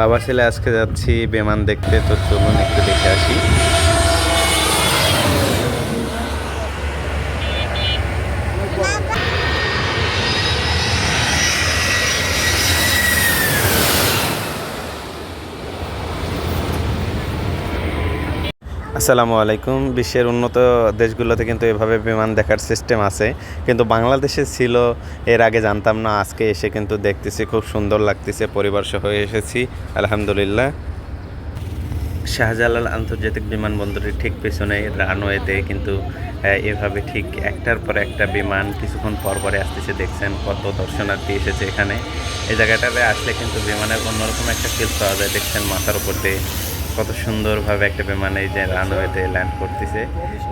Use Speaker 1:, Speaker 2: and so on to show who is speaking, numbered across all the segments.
Speaker 1: বাবা ছেলে আজকে যাচ্ছি বেমান দেখতে তো চলুন একটু দেখে আসি। আসসালামু আলাইকুম। বিশ্বের উন্নত দেশগুলোতে কিন্তু এভাবে বিমান দেখার সিস্টেম আছে। কিন্তু বাংলাদেশে ছিল, এর আগে জানতাম না, আজকে এসে কিন্তু দেখতেছি, খুব সুন্দর লাগতেছে পরিবার সহ এসেছি, আলহামদুলিল্লাহ। শাহজালাল আন্তর্জাতিক বিমানবন্দরের ঠিক পেছনে রানওয়েতে কিন্তু এভাবে ঠিক একটার পর একটা বিমান কিছুক্ষণ পর পরে আসতেছে, দেখছেন কত দর্শনার্থী এসেছে এখানে। এই জায়গাটাতে আসলে কিন্তু বিমানের অন্যরকম একটা ফিল পাওয়া যায়, দেখছেন মাথার উপর দিয়ে। কত সুন্দরভাবে একটা বিমান এই যে রানওয়েতে ল্যান্ড করতেছে।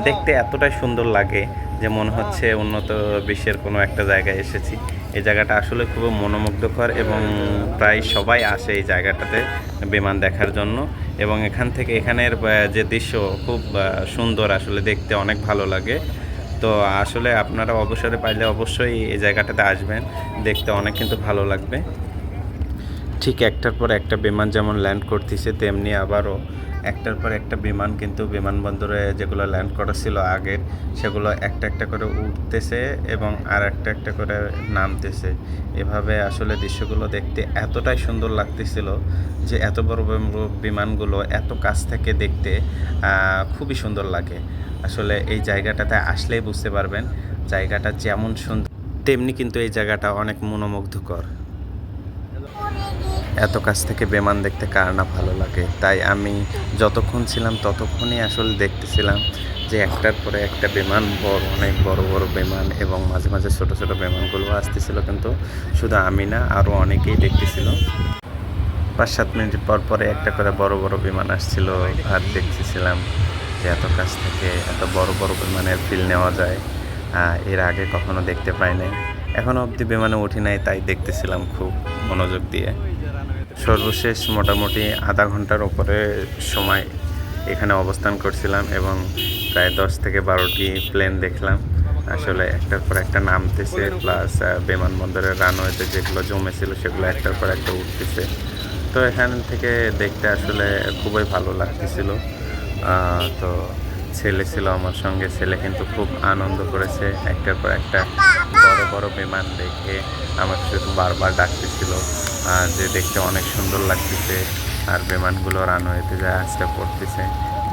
Speaker 1: দেখতে এতটাই সুন্দর লাগে যে মনে হচ্ছে উন্নত বিশ্বের কোনো একটা জায়গায় এসেছি। এই জায়গাটা আসলে খুব মনোমুগ্ধকর এবং প্রায় সবাই আসে এই জায়গাটাতে বিমান দেখার জন্য এবং এখান থেকে এখানের যে দৃশ্য খুব সুন্দর আসলে দেখতে অনেক ভালো লাগে। তো আসলে আপনারা অবসরে পাইলে অবশ্যই এই জায়গাটাতে আসবেন, দেখতে অনেক কিন্তু ভালো লাগবে। ঠিক একটার পর একটা বিমান যেমন ল্যান্ড করতেছে, তেমনি আবারও একটার পর একটা বিমান কিন্তু বিমানবন্দরে যেগুলো ল্যান্ড করা ছিল আগের, সেগুলো একটা একটা করে উঠতেছে এবং আর একটা একটা করে নামতেছে। এভাবে আসলে দৃশ্যগুলো দেখতে এতটাই সুন্দর লাগতেছিল যে এত বড় বিমানগুলো এত কাছ থেকে দেখতে খুবই সুন্দর লাগে। আসলে এই জায়গাটাতে আসলেই বুঝতে পারবেন, জায়গাটা যেমন সুন্দর, তেমনি কিন্তু এই জায়গাটা অনেক মনোমুগ্ধকর। এত কাছ থেকে বিমান দেখতে কার না ভালো লাগে। তাই আমি যতক্ষণ ছিলাম ততক্ষণই আসলে দেখতেছিলাম যে একটার পরে একটা বিমান, বড়, অনেক বড় বড় বিমান এবং মাঝে মাঝে ছোট ছোট বিমানগুলো আসতেছিল কিন্তু শুধু আমি না, আরও অনেকেই দেখতেছিল। পাঁচ, সাত মিনিট পর পরে একটা করে বড় বড় বিমান আসছিল, আর দেখতেছিলাম যে এত কাছ থেকে এত বড় বড় বিমানের ফিল নেওয়া যায়। এর আগে কখনো দেখতে পাই নাই এখনও অবধি বিমানে উঠি নাই, তাই দেখতেছিলাম খুব মনোযোগ দিয়ে। সর্বশেষ মোটামুটি আধা ঘণ্টার উপরে সময় এখানে অবস্থান করছিলাম এবং প্রায় দশ থেকে বারোটি প্লেন দেখলাম। আসলে একটার পর একটা নামতেছে প্লাস বিমানবন্দরের রানওয়েতে যেগুলো জমেছিল সেগুলো একটার পর একটা উঠতেছে। তো এখান থেকে দেখতে আসলে খুবই ভালো লাগতেছিল। তো ছেলে ছিল আমার সঙ্গে, ছেলে কিন্তু খুব আনন্দ করেছে। একটার পর একটা বড় বড় বিমান দেখে আমার শুধু বারবার ডাকতেছিল। যে দেখতে অনেক সুন্দর লাগতেছে, আর বিমানগুলো রানওয়েতে যা আসতে পড়তেছে,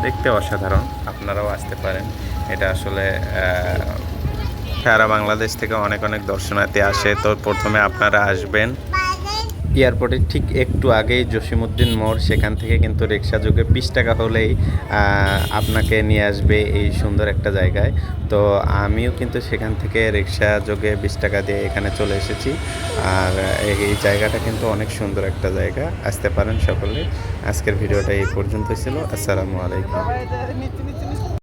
Speaker 1: দেখতে অসাধারণ, আপনারাও আসতে পারেন। এটা আসলে সারা বাংলাদেশ থেকে অনেক অনেক দর্শনার্থী আসে, তো প্রথমে আপনারা আসবেন। এয়ারপোর্টের ঠিক একটু আগেই জসিমউদ্দিন মোড়, সেখান থেকে কিন্তু রিক্সা যোগে বিশ টাকা হলেই আপনাকে নিয়ে আসবে এই সুন্দর একটা জায়গায়। তো আমিও কিন্তু সেখান থেকে রিক্সা যোগে বিশ টাকা দিয়ে এখানে চলে এসেছি। আর এই জায়গাটা কিন্তু অনেক সুন্দর একটা জায়গা। আসতে পারেন সকলে। আজকের ভিডিওটা এই পর্যন্ত ছিল। আসসালামু আলাইকুম।